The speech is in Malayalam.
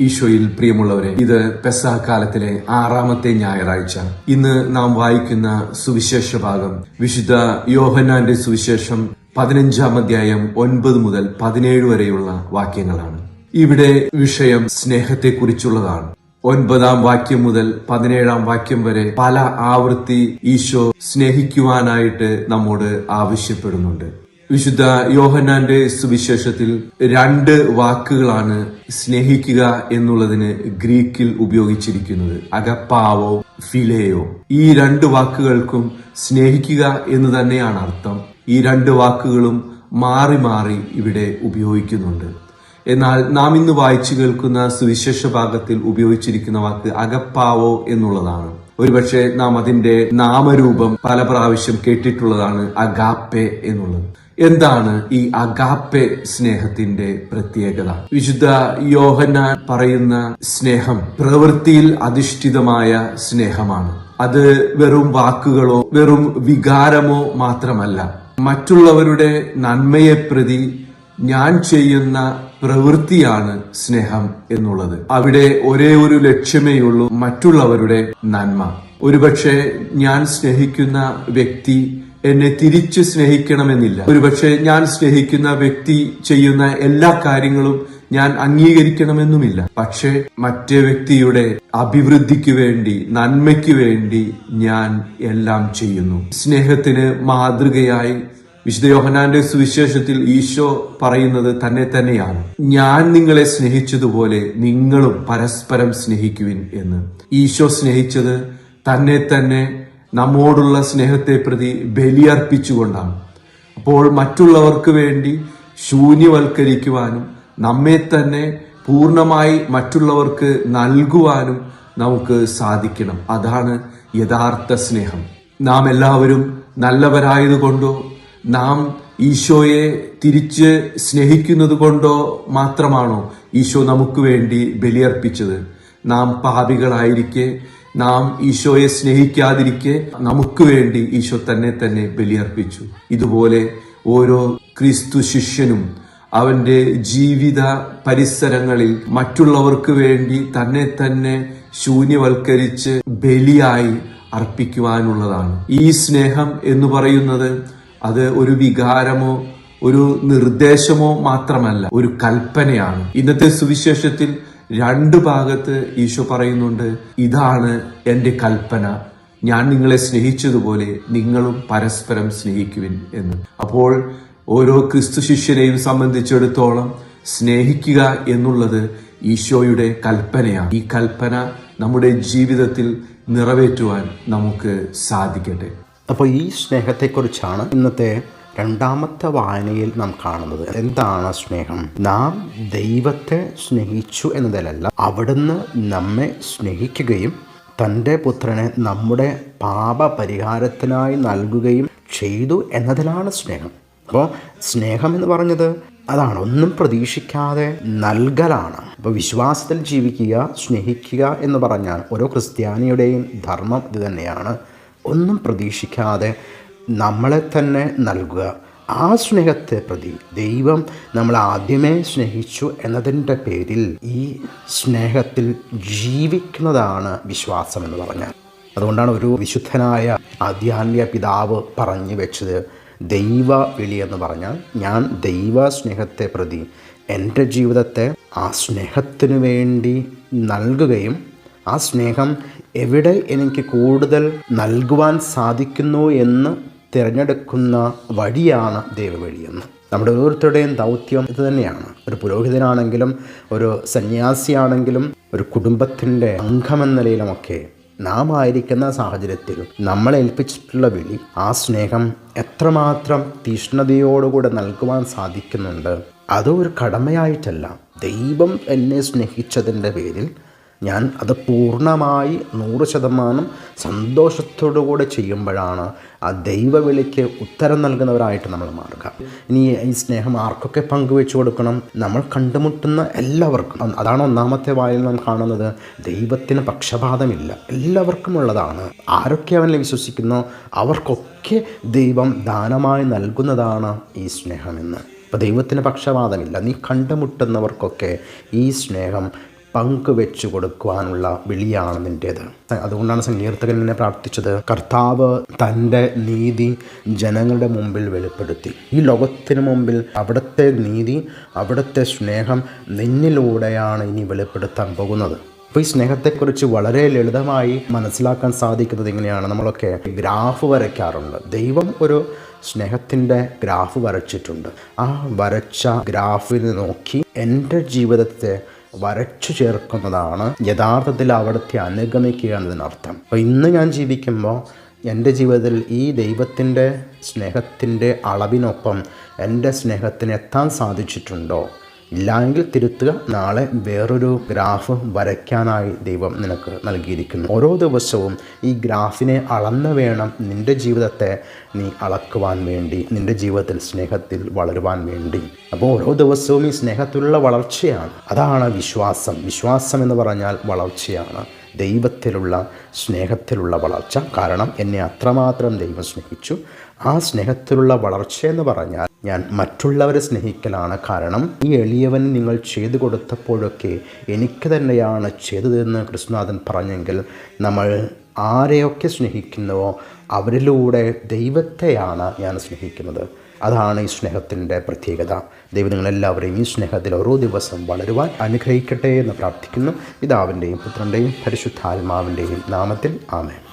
ഈശോയിൽ പ്രിയമുള്ളവരെ ഇത് പെസഹ കാലത്തിലെ ആറാമത്തെ ഞായറാഴ്ച. ഇന്ന് നാം വായിക്കുന്ന സുവിശേഷ ഭാഗം വിശുദ്ധ യോഹന്നാന്റെ സുവിശേഷം പതിനഞ്ചാം അധ്യായം ഒൻപത് മുതൽ പതിനേഴ് വരെയുള്ള വാക്യങ്ങളാണ്. ഇവിടെ വിഷയം സ്നേഹത്തെക്കുറിച്ചുള്ളതാണ്. ഒൻപതാം വാക്യം മുതൽ പതിനേഴാം വാക്യം വരെ പല ആവൃത്തി ഈശോ സ്നേഹിക്കുവാനായിട്ട് നമ്മോട് ആവശ്യപ്പെടുന്നുണ്ട്. വിശുദ്ധ യോഹന്നാന്റെ സുവിശേഷത്തിൽ രണ്ട് വാക്കുകളാണ് സ്നേഹിക്കുക എന്നുള്ളതിന് ഗ്രീക്കിൽ ഉപയോഗിച്ചിരിക്കുന്നത്. അകപ്പാവോ ഫിലേയോ. ഈ രണ്ട് വാക്കുകൾക്കും സ്നേഹിക്കുക എന്ന് തന്നെയാണ് അർത്ഥം. ഈ രണ്ട് വാക്കുകളും മാറി മാറി ഇവിടെ ഉപയോഗിക്കുന്നുണ്ട്. എന്നാൽ നാം ഇന്ന് വായിച്ചു കേൾക്കുന്ന സുവിശേഷ ഭാഗത്തിൽ ഉപയോഗിച്ചിരിക്കുന്ന വാക്ക് അകപ്പാവോ എന്നുള്ളതാണ്. ഒരുപക്ഷെ നാം അതിന്റെ നാമരൂപം പല പ്രാവശ്യം കേട്ടിട്ടുള്ളതാണ് അഗാപ്പെ എന്നുള്ളത്. എന്താണ് ഈ അഗാപ്പെ സ്നേഹത്തിന്റെ പ്രത്യേകത? വിശുദ്ധ യോഹന പറയുന്ന സ്നേഹം പ്രവൃത്തിയിൽ അധിഷ്ഠിതമായ സ്നേഹമാണ്. അത് വെറും വാക്കുകളോ വെറും വികാരമോ മാത്രമല്ല. മറ്റുള്ളവരുടെ നന്മയെ പ്രതി ഞാൻ ചെയ്യുന്ന പ്രവൃത്തിയാണ് സ്നേഹം എന്നുള്ളത്. അവിടെ ഒരേ ഒരു ലക്ഷ്യമേ ഉള്ളൂ മറ്റുള്ളവരുടെ നന്മ. ഒരുപക്ഷെ ഞാൻ സ്നേഹിക്കുന്ന വ്യക്തി എന്നെ തിരിച്ചു സ്നേഹിക്കണമെന്നില്ല. ഒരുപക്ഷെ ഞാൻ സ്നേഹിക്കുന്ന വ്യക്തി ചെയ്യുന്ന എല്ലാ കാര്യങ്ങളും ഞാൻ അംഗീകരിക്കണമെന്നുമില്ല. പക്ഷേ മറ്റേ വ്യക്തിയുടെ അഭിവൃദ്ധിക്ക് വേണ്ടി നന്മയ്ക്ക് വേണ്ടി ഞാൻ എല്ലാം ചെയ്യുന്നു. സ്നേഹത്തിന് മാതൃകയായി വിശുദ്ധ യോഹനാന്റെ സുവിശേഷത്തിൽ ഈശോ പറയുന്നത് തന്നെ തന്നെയാണ്. ഞാൻ നിങ്ങളെ സ്നേഹിച്ചതുപോലെ നിങ്ങളും പരസ്പരം സ്നേഹിക്കുവിൻ എന്ന്. ഈശോ സ്നേഹിച്ചത് തന്നെ തന്നെ നമ്മോടുള്ള സ്നേഹത്തെ പ്രതി ബലിയർപ്പിച്ചുകൊണ്ടാണ്. അപ്പോൾ മറ്റുള്ളവർക്ക് വേണ്ടി ശൂന്യവൽക്കരിക്കുവാനും നമ്മെ തന്നെ പൂർണമായി മറ്റുള്ളവർക്ക് നൽകുവാനും നമുക്ക് സാധിക്കണം. അതാണ് യഥാർത്ഥ സ്നേഹം. നാം എല്ലാവരും നല്ലവരായതുകൊണ്ടോ നാം ഈശോയെ തിരിച്ച് സ്നേഹിക്കുന്നത് കൊണ്ടോ മാത്രമാണോ ഈശോ നമുക്ക് വേണ്ടി ബലിയർപ്പിച്ചത്? നാം പാപികളായിരിക്കെ നാം ഈശോയെ സ്നേഹിക്കാതിരിക്കെ നമുക്ക് വേണ്ടി ഈശോ തന്നെ തന്നെ ബലിയർപ്പിച്ചു. ഇതുപോലെ ഓരോ ക്രിസ്തു ശിഷ്യനും അവന്റെ ജീവിത പരിസരങ്ങളിൽ മറ്റുള്ളവർക്ക് വേണ്ടി തന്നെ തന്നെ ശൂന്യവൽക്കരിച്ച് ബലിയായി അർപ്പിക്കുവാനുള്ളതാണ്. ഈ സ്നേഹം എന്ന് പറയുന്നത് അത് ഒരു വികാരമോ ഒരു നിർദ്ദേശമോ മാത്രമല്ല ഒരു കൽപ്പനയാണ്. ഇന്നത്തെ സുവിശേഷത്തിൽ രണ്ട് ഭാഗത്ത് ഈശോ പറയുന്നുണ്ട് ഇതാണ് എന്റെ കൽപ്പന. ഞാൻ നിങ്ങളെ സ്നേഹിച്ചതുപോലെ നിങ്ങളും പരസ്പരം സ്നേഹിക്കുവിൻ എന്ന്. അപ്പോൾ ഓരോ ക്രിസ്തു ശിഷ്യനെയും സംബന്ധിച്ചിടത്തോളം സ്നേഹിക്കുക എന്നുള്ളത് ഈശോയുടെ കൽപ്പനയാണ്. ഈ കൽപ്പന നമ്മുടെ ജീവിതത്തിൽ നിറവേറ്റുവാൻ നമുക്ക് സാധിക്കട്ടെ. അപ്പോൾ ഈ സ്നേഹത്തെക്കുറിച്ചാണ് ഇന്നത്തെ രണ്ടാമത്തെ വായനയിൽ നാം കാണുന്നത്. എന്താണ് സ്നേഹം? നാം ദൈവത്തെ സ്നേഹിച്ചു എന്നതിലല്ല അവിടുന്ന് നമ്മെ സ്നേഹിക്കുകയും തന്റെ പുത്രനെ നമ്മുടെ പാപപരിഹാരത്തിനായി നൽകുകയും ചെയ്തു എന്നതിലാണ് സ്നേഹം. അപ്പോൾ സ്നേഹം എന്ന് പറഞ്ഞത് അതാണ് ഒന്നും പ്രതീക്ഷിക്കാതെ നൽകലാണ്. അപ്പോൾ വിശ്വാസത്തിൽ ജീവിക്കുക സ്നേഹിക്കുക എന്ന് പറഞ്ഞാൽ ഓരോ ക്രിസ്ത്യാനിയുടെയും ധർമ്മം ഇത് തന്നെയാണ്. ഒന്നും പ്രതീക്ഷിക്കാതെ നമ്മളെ തന്നെ നൽകുക. ആ സ്നേഹത്തെ പ്രതി ദൈവം നമ്മൾ ആദ്യമേ സ്നേഹിച്ചു എന്നതിന്റെ പേരിൽ ഈ സ്നേഹത്തിൽ ജീവിക്കുന്നതാണ് വിശ്വാസം എന്ന് പറഞ്ഞാൽ. അതുകൊണ്ടാണ് ഒരു വിശുദ്ധനായ ആധ്യാത്മിക പിതാവ് പറഞ്ഞു വെച്ചത് ദൈവ വിളി എന്ന് പറഞ്ഞാൽ ഞാൻ ദൈവ സ്നേഹത്തെ പ്രതി എന്റെ ജീവിതത്തെ ആ സ്നേഹത്തിനു വേണ്ടി നൽകുകയും ആ സ്നേഹം എവിടെ എനിക്ക് കൂടുതൽ നൽകുവാൻ സാധിക്കുന്നു എന്ന് തിരഞ്ഞെടുക്കുന്ന വഴിയാണ് ദൈവവഴിയെന്ന്. നമ്മുടെ ഓരോരുത്തരുടെയും ദൗത്യം ഇത് തന്നെയാണ്. ഒരു പുരോഹിതനാണെങ്കിലും ഒരു സന്യാസിയാണെങ്കിലും ഒരു കുടുംബത്തിന്റെ അംഗമെന്ന നിലയിലുമൊക്കെ നാം ആയിരിക്കുന്ന സാഹചര്യത്തിൽ നമ്മളെ ഏൽപ്പിച്ചിട്ടുള്ള വിളി ആ സ്നേഹം എത്രമാത്രം തീഷ്ണതയോടുകൂടെ നൽകുവാൻ സാധിക്കുന്നുണ്ട് അതൊരു കടമയായിട്ടല്ല. ദൈവം എന്നെ സ്നേഹിച്ചതിന്റെ പേരിൽ ഞാൻ അത് പൂർണമായി നൂറ് ശതമാനം സന്തോഷത്തോടുകൂടെ ചെയ്യുമ്പോഴാണ് ആ ദൈവവിളിക്ക് ഉത്തരം നൽകുന്നവരായിട്ട് നമ്മൾ മാറുക. ഇനി ഈ സ്നേഹം ആർക്കൊക്കെ പങ്കുവെച്ചു കൊടുക്കണം? നമ്മൾ കണ്ടുമുട്ടുന്ന എല്ലാവർക്കും. അതാണ് ഒന്നാമത്തെ വായിൽ നാം കാണുന്നത്. ദൈവത്തിന് പക്ഷപാതമില്ല. എല്ലാവർക്കും ഉള്ളതാണ്. ആരൊക്കെ അവനെ വിശ്വസിക്കുന്നു? അവർക്കൊക്കെ ദൈവം ദാനമായി നൽകുന്നതാണ് ഈ സ്നേഹമെന്ന് അപ്പോൾ ദൈവത്തിന് പക്ഷപാതമില്ല. നീ കണ്ടുമുട്ടുന്നവർക്കൊക്കെ ഈ സ്നേഹം പങ്കുവെച്ചു കൊടുക്കുവാനുള്ള വിളിയാണ് നിന്റേത്. അതുകൊണ്ടാണ് സങ്കീർത്തകൻ എന്നെ പ്രാർത്ഥിച്ചത്. കർത്താവ് തന്റെ നീതി ജനങ്ങളുടെ മുമ്പിൽ വെളിപ്പെടുത്തി. ഈ ലോകത്തിന് മുമ്പിൽ അവിടുത്തെ നീതി അവിടുത്തെ സ്നേഹം നിന്നിലൂടെയാണ് ഇനി വെളിപ്പെടുത്താൻ പോകുന്നത്. അപ്പോൾ ഈ സ്നേഹത്തെക്കുറിച്ച് വളരെ ലളിതമായി മനസ്സിലാക്കാൻ സാധിക്കുന്നത് എങ്ങനെയാണ് നമ്മളൊക്കെ ഗ്രാഫ് വരയ്ക്കാറുണ്ട്. ദൈവം ഒരു സ്നേഹത്തിന്റെ ഗ്രാഫ് വരച്ചിട്ടുണ്ട്. ആ വരച്ച ഗ്രാഫിൽ നോക്കി എന്റെ ജീവിതത്തെ വരച്ചു ചേർക്കുന്നതാണ് യഥാർത്ഥത്തിൽ അവിടുത്തെ അനുഗമിക്കുക എന്നതിനർത്ഥം. അപ്പോൾ ഇന്ന് ഞാൻ ജീവിക്കുമ്പോൾ എന്റെ ജീവിതത്തിൽ ഈ ദൈവത്തിന്റെ സ്നേഹത്തിന്റെ അളവിനൊപ്പം എന്റെ സ്നേഹത്തിന് എത്താൻ സാധിച്ചിട്ടുണ്ടോ? ഇല്ലായെങ്കിൽ തിരുത്തുക. നാളെ വേറൊരു ഗ്രാഫ് വരയ്ക്കാനായി ദൈവം നിനക്ക് നൽകിയിരിക്കുന്നു. ഓരോ ദിവസവും ഈ ഗ്രാഫിനെ അളന്ന് വേണം നിന്റെ ജീവിതത്തെ നീ അളക്കുവാൻ വേണ്ടി നിന്റെ ജീവിതത്തിൽ സ്നേഹത്തിൽ വളരുവാൻ വേണ്ടി. അപ്പോൾ ഓരോ ദിവസവും ഈ സ്നേഹത്തിലുള്ള വളർച്ചയാണ്. അതാണ് വിശ്വാസം. വിശ്വാസം എന്ന് പറഞ്ഞാൽ വളർച്ചയാണ്. ദൈവത്തിലുള്ള സ്നേഹത്തിലുള്ള വളർച്ച. കാരണം എന്നെ അത്രമാത്രം ദൈവം സ്നേഹിച്ചു. ആ സ്നേഹത്തിലുള്ള വളർച്ച എന്ന് പറഞ്ഞാൽ ഞാൻ മറ്റുള്ളവരെ സ്നേഹിക്കലാണ് കാരണം ഈ എളിയവൻ നിങ്ങൾ ചെയ്തു കൊടുത്തപ്പോഴൊക്കെ എനിക്ക് തന്നെയാണ് ചെയ്തതെന്ന് കൃഷ്ണനാഥൻ പറഞ്ഞെങ്കിൽ നമ്മൾ ആരെയൊക്കെ സ്നേഹിക്കുന്നുവോ അവരിലൂടെ ദൈവത്തെയാണ് ഞാൻ സ്നേഹിക്കുന്നത്. അതാണ് ഈ സ്നേഹത്തിന്റെ പ്രത്യേകത. ദൈവം നിങ്ങളെല്ലാവരെയും ഈ സ്നേഹത്തിൽ ഓരോ ദിവസം വളരുവാൻ അനുഗ്രഹിക്കട്ടെ എന്ന് പ്രാർത്ഥിക്കുന്നു. പിതാവിന്റെയും പുത്രന്റെയും പരിശുദ്ധാത്മാവിന്റെയും നാമത്തിൽ ആമേൻ.